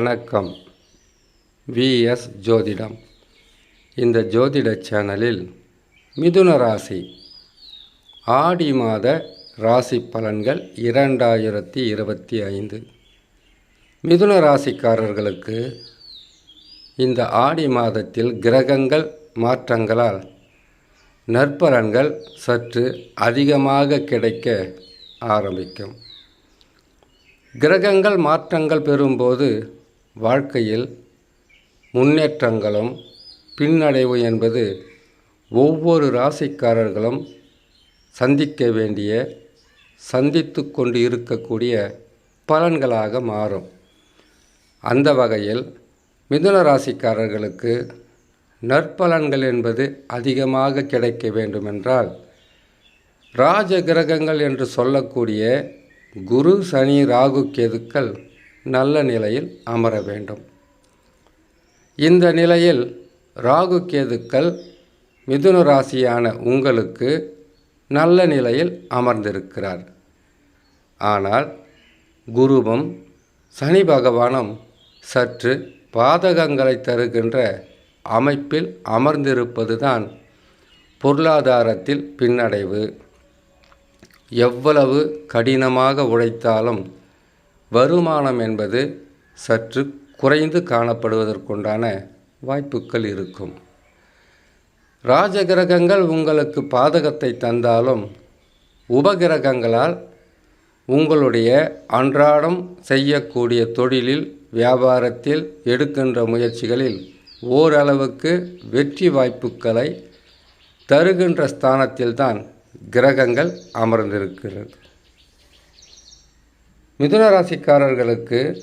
வணக்கம். விஎஸ் ஜோதிடம். இந்த ஜோதிட சேனலில் மிதுன ராசி. ஆடி மாத ராசி பலன்கள் இரண்டாயிரத்தி இருபத்தி ஐந்து. மிதுன ராசிக்காரர்களுக்கு இந்த ஆடி மாதத்தில் கிரகங்கள் மாற்றங்களால் நற்பலன்கள் சற்று அதிகமாக கிடைக்க ஆரம்பிக்கும். கிரகங்கள் மாற்றங்கள் பெறும்போது வாழ்க்கையில் முன்னேற்றங்களும் பின்னடைவு என்பது ஒவ்வொரு ராசிக்காரர்களும் சந்திக்க வேண்டிய சந்தித்து கொண்டு இருக்கக்கூடிய பலன்களாக மாறும். அந்த வகையில் மிதுன ராசிக்காரர்களுக்கு நற்பலன்கள் என்பது அதிகமாக கிடைக்க வேண்டுமென்றால் ராஜ கிரகங்கள் என்று சொல்லக்கூடிய குரு சனி ராகு கேதுக்கள் நல்ல நிலையில் அமர வேண்டும். இந்த நிலையில் ராகு கேதுக்கள் மிதுன ராசியான உங்களுக்கு நல்ல நிலையில் அமர்ந்திருக்கிறார். ஆனால் குருவும் சனி பகவானும் சற்று பாதகங்களை தருகின்ற அமைப்பில் அமர்ந்திருப்பதுதான் பொருளாதாரத்தில் பின்னடைவு. எவ்வளவு கடினமாக உழைத்தாலும் வருமானம் என்பது சற்று குறைந்து காணப்படுவதற்குண்டான வாய்ப்புகள் இருக்கும். ராஜகிரகங்கள் உங்களுக்கு பாதகத்தை தந்தாலும் உபகிரகங்களால் உங்களுடைய அன்றாடம் செய்யக்கூடிய தொழிலில் வியாபாரத்தில் எடுக்கின்ற முயற்சிகளில் ஓரளவுக்கு வெற்றி வாய்ப்புகளை தருகின்ற ஸ்தானத்தில்தான் கிரகங்கள் அமர்ந்திருக்கிறது. மிதுன ராசிக்காரர்களுக்கு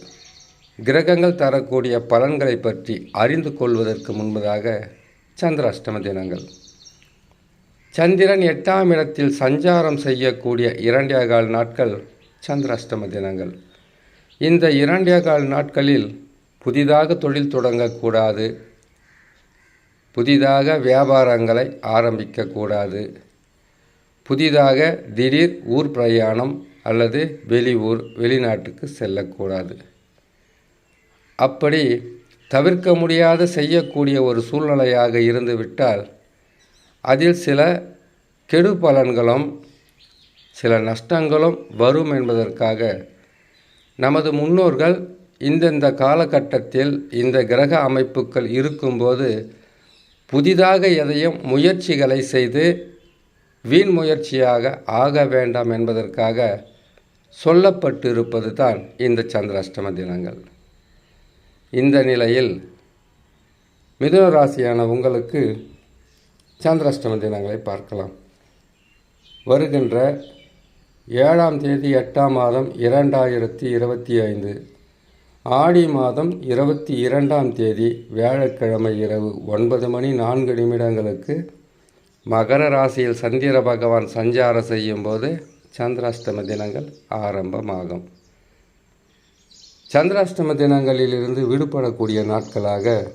கிரகங்கள் தரக்கூடிய பலன்களை பற்றி அறிந்து கொள்வதற்கு முன்பதாக சந்திராஷ்டம தினங்கள். சந்திரன் எட்டாம் இடத்தில் சஞ்சாரம் செய்யக்கூடிய இரண்டே கால் நாட்கள் சந்திராஷ்டம தினங்கள். இந்த இரண்டே கால் நாட்களில் புதிதாக தொழில் தொடங்கக்கூடாது. புதிதாக வியாபாரங்களை ஆரம்பிக்கக்கூடாது. புதிதாக திடீர் ஊர் பிரயாணம் அல்லது வெளியூர் வெளிநாட்டுக்கு செல்லக்கூடாது. அப்படி தவிர்க்க முடியாத செய்யக்கூடிய ஒரு சூழ்நிலையாக இருந்துவிட்டால் அதில் சில கெடு பலன்களும் சில நஷ்டங்களும் வரும் என்பதற்காக நமது முன்னோர்கள் இந்தந்த காலகட்டத்தில் இந்த கிரக அமைப்புகள் இருக்கும்போது புதிதாக எதையும் முயற்சிகளை செய்து வீண் முயற்சியாக ஆக வேண்டாம் என்பதற்காக சொல்லப்பட்டிருப்பது தான் இந்த சந்திராஷ்டம தினங்கள். இந்த நிலையில் மிதுன ராசியான உங்களுக்கு சந்திராஷ்டம தினங்களை பார்க்கலாம். வருகின்ற ஏழாம் தேதி எட்டாம் மாதம் இரண்டாயிரத்தி இருபத்தி ஐந்து. ஆடி மாதம் இருபத்தி இரண்டாம் தேதி வியாழக்கிழமை இரவு ஒன்பது மணி நான்கு நிமிடங்களுக்கு மகர ராசியில் சந்திர பகவான் சஞ்சாரம் செய்யும்போது சந்திராஷ்டம தினங்கள் ஆரம்பமாகும். சந்திராஷ்டம தினங்களிலிருந்து விடுபடக்கூடிய நாட்களாக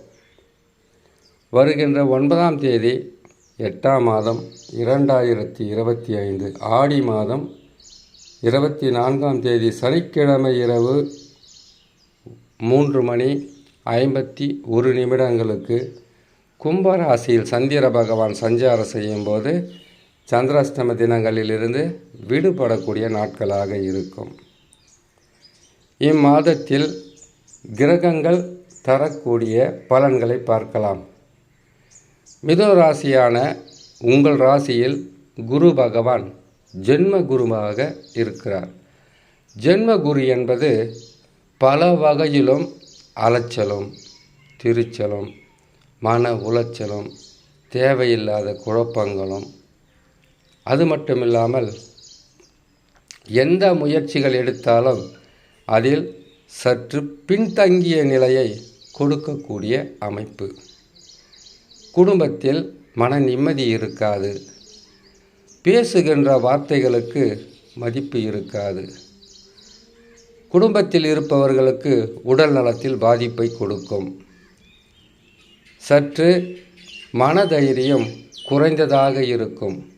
வருகின்ற ஒன்பதாம் தேதி எட்டாம் மாதம் இரண்டாயிரத்தி இருபத்தி ஐந்து ஆடி மாதம் இருபத்தி நான்காம் தேதி சனிக்கிழமை இரவு மூன்று மணி ஐம்பத்தி ஒரு நிமிடங்களுக்கு கும்பராசியில் சந்திர பகவான் சஞ்சாரம் செய்யும்போது சந்திராஷ்டம தினங்களிலிருந்து விடுபடக்கூடிய நாட்களாக இருக்கும். இம்மாதத்தில் கிரகங்கள் தரக்கூடிய பலன்களை பார்க்கலாம். மிதோ ராசியான உங்கள் ராசியில் குரு பகவான் ஜென்ம குருவாக இருக்கிறார். ஜென்ம குரு என்பது பல வகையிலும் அலைச்சலும் திருச்சலும் மன உளைச்சலும் தேவையில்லாத குழப்பங்களும் அது மட்டுமில்லாமல் எந்த முயற்சிகள் எடுத்தாலும் அதில் சற்று பின்தங்கிய நிலையை கொடுக்கக்கூடிய அமைப்பு. குடும்பத்தில் மன நிம்மதி இருக்காது. பேசுகின்ற வார்த்தைகளுக்கு மதிப்பு இருக்காது. குடும்பத்தில் இருப்பவர்களுக்கு உடல் நலத்தில் பாதிப்பை கொடுக்கும். சற்று மனதைரியம் குறைந்ததாக இருக்கும்.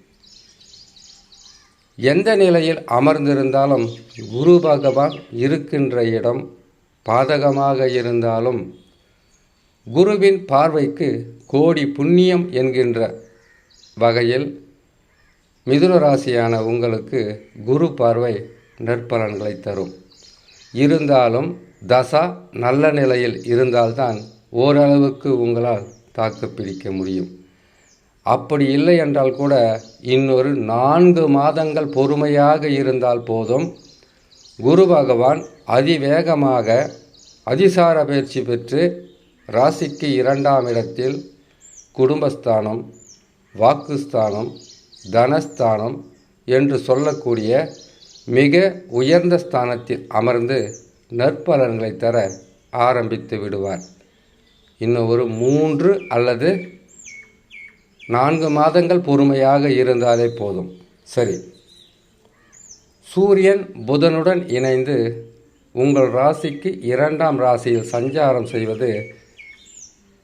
எந்த நிலையில் அமர்ந்திருந்தாலும் குரு பகவான் இருக்கின்ற இடம் பாதகமாக இருந்தாலும் குருவின் பார்வைக்கு கோடி புண்ணியம் என்கின்ற வகையில் மிதுன ராசியான உங்களுக்கு குரு பார்வை நற்பலன்களை தரும். இருந்தாலும் தசா நல்ல நிலையில் இருந்தால்தான் ஓரளவுக்கு உங்களால் தாக்கு பிடிக்க முடியும். அப்படி இல்லை என்றால் கூட இன்னொரு நான்கு மாதங்கள் பொறுமையாக இருந்தால் போதும். குரு பகவான் அதிவேகமாக அதிசார பயிற்சி பெற்று ராசிக்கு இரண்டாம் இடத்தில் குடும்பஸ்தானம் வாக்குஸ்தானம் தனஸ்தானம் என்று சொல்லக்கூடிய மிக உயர்ந்த ஸ்தானத்தில் அமர்ந்து நற்பலன்களை தர ஆரம்பித்து விடுவார். இன்னும் ஒரு மூன்று அல்லது நான்கு மாதங்கள் பொறுமையாக இருந்தாலே போதும். சரி. சூரியன் புதனுடன் இணைந்து உங்கள் ராசிக்கு இரண்டாம் ராசியில் சஞ்சாரம் செய்வது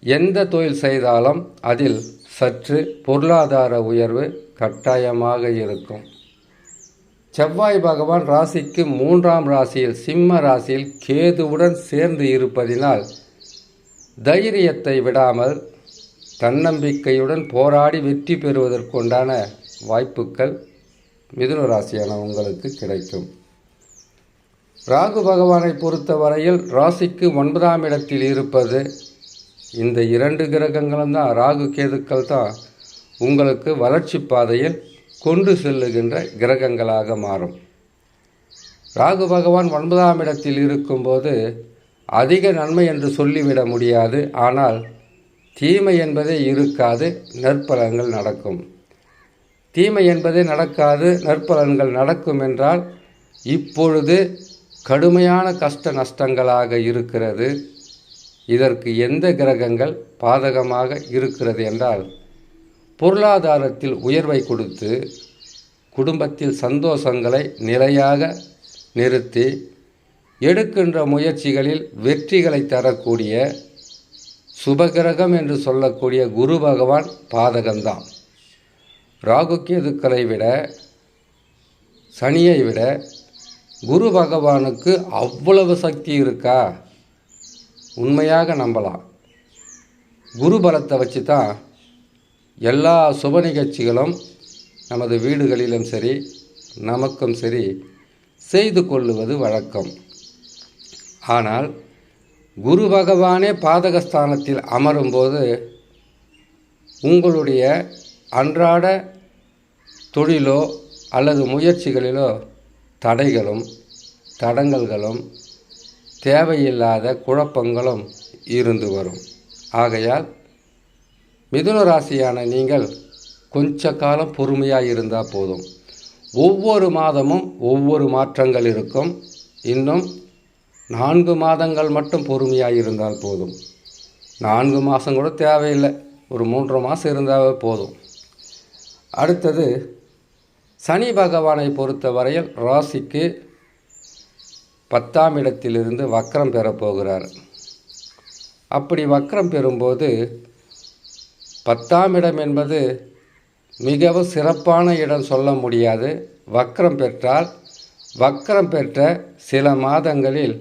எந்த தொழில் செய்தாலும் அதில் சற்று பொருளாதார உயர்வு கட்டாயமாக இருக்கும். செவ்வாய் பகவான் ராசிக்கு மூன்றாம் ராசியில் சிம்ம ராசியில் கேதுவுடன் சேர்ந்து இருப்பதினால் தைரியத்தை விடாமல் தன்னம்பிக்கையுடன் போராடி வெற்றி பெறுவதற்குண்டான வாய்ப்புகள் மிதுன ராசியான உங்களுக்கு கிடைக்கும். ராகு பகவானை பொறுத்தவரையில் ராசிக்கு ஒன்பதாம் இடத்தில் இருப்பது இந்த இரண்டு கிரகங்களும் தான் ராகு கேதுக்கள் தான் உங்களுக்கு வளர்ச்சி பாதையில் கொண்டு செல்லுகின்ற கிரகங்களாக மாறும். ராகு பகவான் ஒன்பதாம் இடத்தில் இருக்கும்போது அதிக நன்மை என்று சொல்லிவிட முடியாது. ஆனால் தீமை என்பதே இருக்காது நற்பலன்கள் நடக்கும். தீமை என்பதே நடக்காது நற்பலன்கள் நடக்கும் என்றால் இப்பொழுது கடுமையான கஷ்ட நஷ்டங்களாக இருக்கிறது. இதற்கு எந்த கிரகங்கள் பாதகமாக இருக்கிறது என்றால் பொருளாதாரத்தில் உயர்வை கொடுத்து குடும்பத்தில் சந்தோஷங்களை நிலையாக நிறுத்தி எடுக்கின்ற முயற்சிகளில் வெற்றிகளை தரக்கூடிய சுபகிரகம் என்று சொல்லக்கூடிய குரு பகவான் பாதகம்தான். ராகு கேதுக்களை விட சனியை விட குரு பகவானுக்கு அவ்வளவு சக்தி இருக்கா? உண்மையாக நம்பலாம். குரு பலத்தை வச்சு தான் எல்லா சுப நிகழ்ச்சிகளும் நமது வீடுகளிலும் சரி நமக்கும் சரி செய்து கொள்ளுவது வழக்கம். ஆனால் குரு பகவானே பாதகஸ்தானத்தில் அமரும்போது உங்களுடைய அன்றாட தொழிலோ அல்லது முயற்சிகளிலோ தடைகளும் தடங்கல்களும் தேவையில்லாத குழப்பங்களும் இருந்து வரும். ஆகையால் மிதுன ராசியான நீங்கள் கொஞ்ச காலம் பொறுமையாக இருந்தால் போதும். ஒவ்வொரு மாதமும் ஒவ்வொரு மாற்றங்கள் இருக்கும். இன்னும் நான்கு மாதங்கள் மட்டும் பொறுமையாக இருந்தால் போதும். நான்கு மாதம் கூட தேவையில்லை. ஒரு மூன்று மாதம் இருந்தாவே போதும். அடுத்தது சனி பகவானை பொறுத்த வரையில் ராசிக்கு பத்தாம் இடத்திலிருந்து வக்கரம் பெறப்போகிறார் அப்படி வக்கரம் பெறும்போது பத்தாம் இடம் என்பது மிகவும் சிறப்பான இடம் சொல்ல முடியாது. வக்கரம் பெற்றால் வக்கரம் பெற்ற சில மாதங்களில்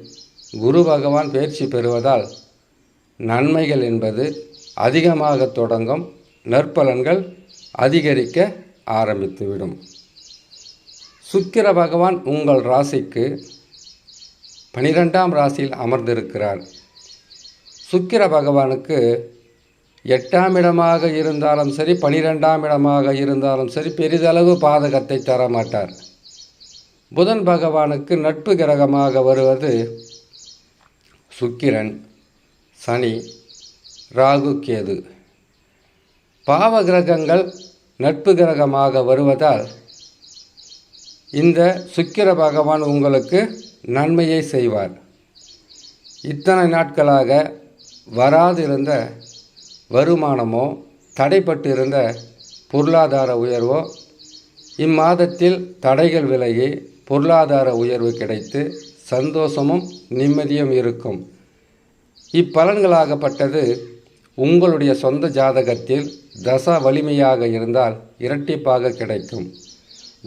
குரு பகவான் பயிற்சி பெறுவதால் நன்மைகள் என்பது அதிகமாக தொடங்கும் நற்பலன்கள் அதிகரிக்க ஆரம்பித்துவிடும். சுக்கிர பகவான் உங்கள் ராசிக்கு பனிரெண்டாம் ராசியில் அமர்ந்திருக்கிறார். சுக்கிர பகவானுக்கு எட்டாம் இடமாக இருந்தாலும் சரி பனிரெண்டாம் இடமாக இருந்தாலும் சரி பெரிதளவு பாதகத்தை தர மாட்டார் புதன் பகவானுக்கு நட்பு கிரகமாக வருவது சுக்கிரன் சனி ராகு கேது. பாவ கிரகங்கள் நட்பு கிரகமாக வருவதால் இந்த சுக்கிர பகவான் உங்களுக்கு நன்மையை செய்வார். இத்தனை நாட்களாக வராதிருந்த வருமானமோ தடைப்பட்டிருந்த பொருளாதார உயர்வோ இம்மாதத்தில் தடைகள் விலகி பொருளாதார உயர்வு கிடைத்து சந்தோஷமும் நிம்மதியும் இருக்கும். இப்பலன்களாகப்பட்டது உங்களுடைய சொந்த ஜாதகத்தில் தசா வலிமையாக இருந்தால் இரட்டிப்பாக கிடைக்கும்.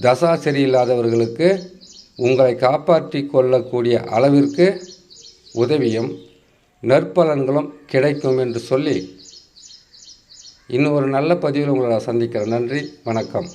தசா சரியில்லாதவர்களுக்கு உங்களை காப்பாற்றி கொள்ளக்கூடிய அளவிற்கு உதவியும் நற்பலன்களும் கிடைக்கும் என்று சொல்லி இன்னும் ஒரு நல்ல பதிவில் உங்களை சந்திக்கிறேன். நன்றி வணக்கம்.